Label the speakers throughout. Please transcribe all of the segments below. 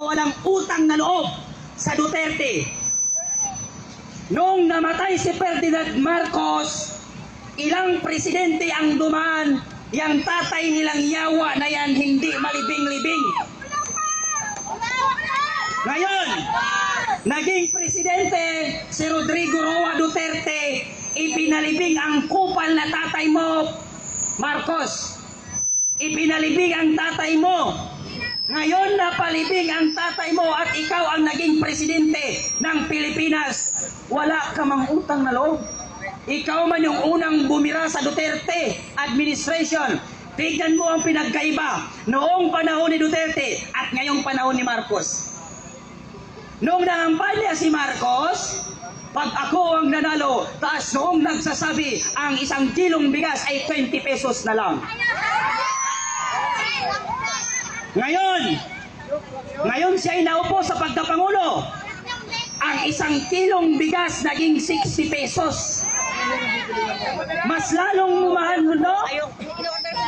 Speaker 1: walang utang na loob sa Duterte. Noong namatay si Ferdinand Marcos, ilang presidente ang dumaan, yang tatay nilang yawa na yan hindi malibing-libing. Ngayon, naging presidente si Rodrigo Roa Duterte, ipinalibing ang kupal na tatay mo, Marcos. Ipinalibing ang tatay mo. Ngayon napalibing ang tatay mo at ikaw ang naging presidente ng Pilipinas. Wala ka mang utang na loob. Ikaw man yung unang bumira sa Duterte administration. Tignan mo ang pinagkaiba noong panahon ni Duterte at ngayong panahon ni Marcos. Noong nangampanya si Marcos, pag ako ang nanalo, taas noong nagsasabi ang isang kilong bigas ay 20 pesos na lang. Ngayon, ngayon siya ay naupo sa pagkapangulo. Ang isang kilong bigas naging 60 pesos. Mas lalong mumahal, no?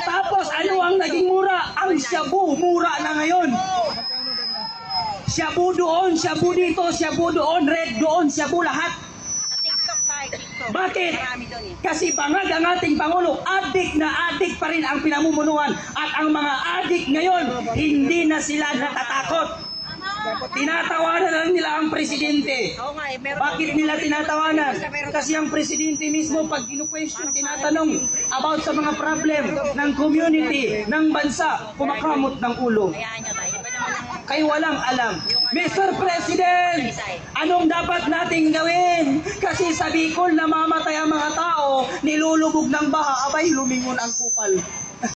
Speaker 1: Tapos ano ang naging mura? Ang shabu, mura na ngayon. Shabu doon, shabu dito, shabu doon, red doon, shabu lahat.
Speaker 2: TikTok.
Speaker 1: Bakit?
Speaker 2: Marami doon eh.
Speaker 1: Kasi bangag ang ating Pangulo, adik na adik pa rin ang pinamumunuan. At ang mga adik ngayon, hindi na sila natatakot. Tinatawanan na lang nila ang presidente.
Speaker 2: Oo nga eh, meron
Speaker 1: Bakit nila tinatawanan? Kasi ang presidente mismo pag kinu-question, tinatanong about sa mga problem ng community, ng bansa, kumakamot ng ulo.
Speaker 2: Hayaan nyo
Speaker 1: Kay walang alam. Mr. President, anong dapat nating gawin? Kasi sa Bicol namamatay ang mga tao, nilulubog ng baha, abay lumingon ang kupal.